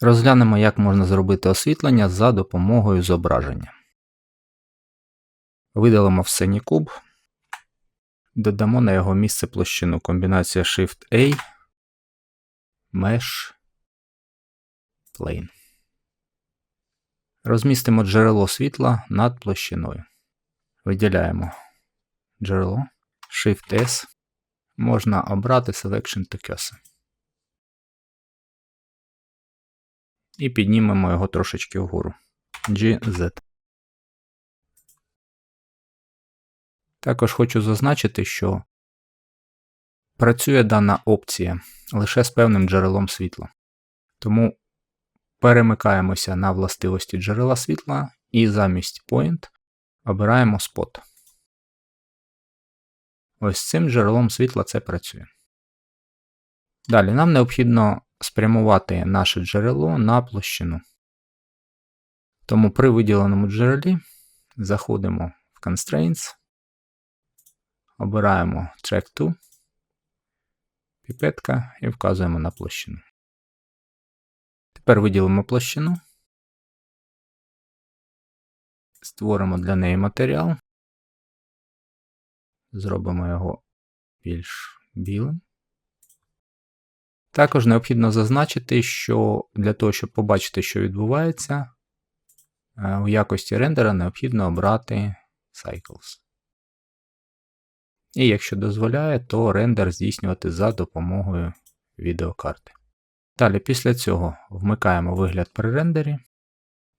Розглянемо, як можна зробити освітлення за допомогою зображення. Видалимо в синій куб, додамо на його місце площину комбінація Shift-A, Mesh, Plane. Розмістимо джерело світла над площиною. Виділяємо джерело, Shift-S. Можна обрати Selection to Cursor. І піднімемо його трошечки вгору. GZ. Також хочу зазначити, що працює дана опція лише з певним джерелом світла. Тому перемикаємося на властивості джерела світла і замість Point обираємо Spot. Ось цим джерелом світла це працює. Далі нам необхідно спрямувати наше джерело на площину. Тому при виділеному джерелі заходимо в Constraints, обираємо Track to, піпетка і вказуємо на площину. Тепер виділимо площину, створимо для неї матеріал, зробимо його більш білим. Також необхідно зазначити, що для того, щоб побачити, що відбувається, е, у якості рендера необхідно обрати Cycles. І якщо дозволяє, то рендер здійснювати за допомогою відеокарти. Далі, після цього вмикаємо вигляд при рендері.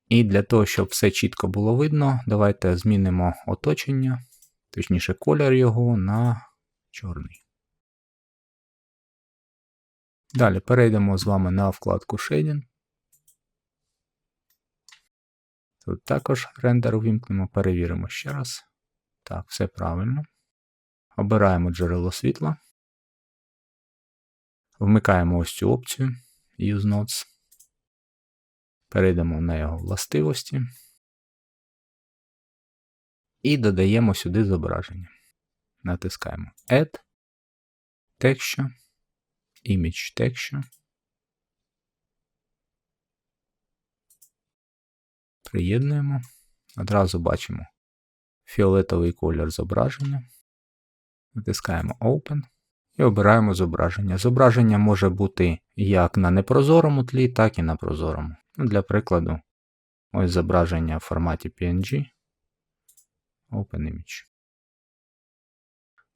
І для того, щоб все чітко було видно, давайте змінимо оточення, точніше колір його на чорний. Далі перейдемо з вами на вкладку Shading. Тут також рендер увімкнемо, перевіримо ще раз. Так, все правильно. Обираємо джерело світла. Вмикаємо ось цю опцію Use Nodes. Перейдемо на його властивості. І додаємо сюди зображення. Натискаємо Add, Texture. Image Texture. Приєднуємо. Одразу бачимо фіолетовий колір зображення. Натискаємо Open і обираємо зображення. Зображення може бути як на непрозорому тлі, так і на прозорому. Ну, для прикладу, ось зображення в форматі PNG. Open Image.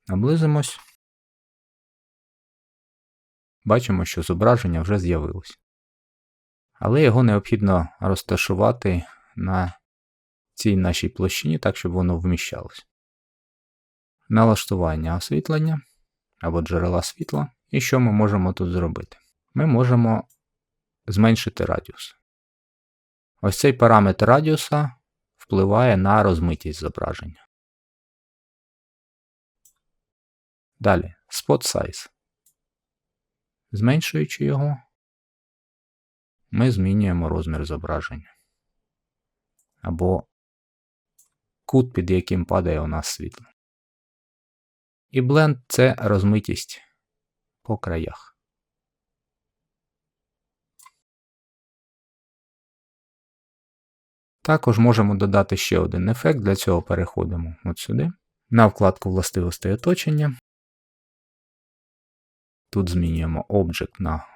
Наблизимось бачимо, що зображення вже з'явилось. Але його необхідно розташувати на цій нашій площині так, щоб воно вміщалось. Налаштування освітлення або джерела світла. І що ми можемо тут зробити? Ми можемо зменшити радіус. Ось цей параметр радіуса впливає на розмитість зображення. Далі, spot size. Зменшуючи його, ми змінюємо розмір зображення. Або кут, під яким падає у нас світло. І бленд це розмитість по краях. Також можемо додати ще один ефект, для цього переходимо от сюди, на вкладку властивостей оточення. Тут змінюємо Object на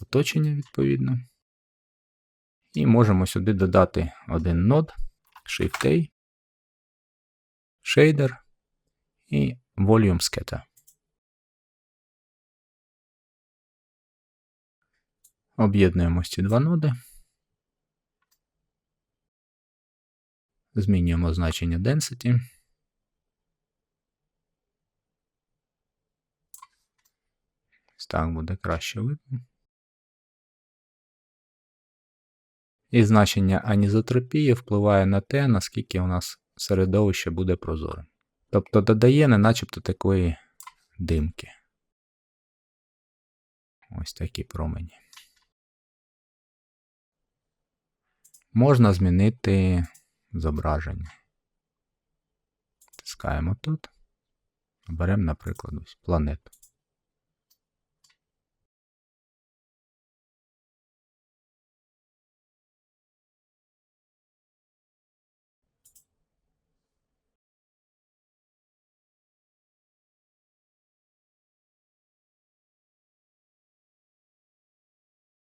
оточення, відповідно. І можемо сюди додати один нод, Shift-A, Shader і Volume Scatter. Об'єднуємо ці два ноди. Змінюємо значення Density. Так буде краще видно. І значення анізотропії впливає на те, наскільки у нас середовище буде прозорим. Тобто додає не начебто такої димки. Ось такі промені. Можна змінити зображення. Тискаємо тут. Беремо, наприклад, ось планету.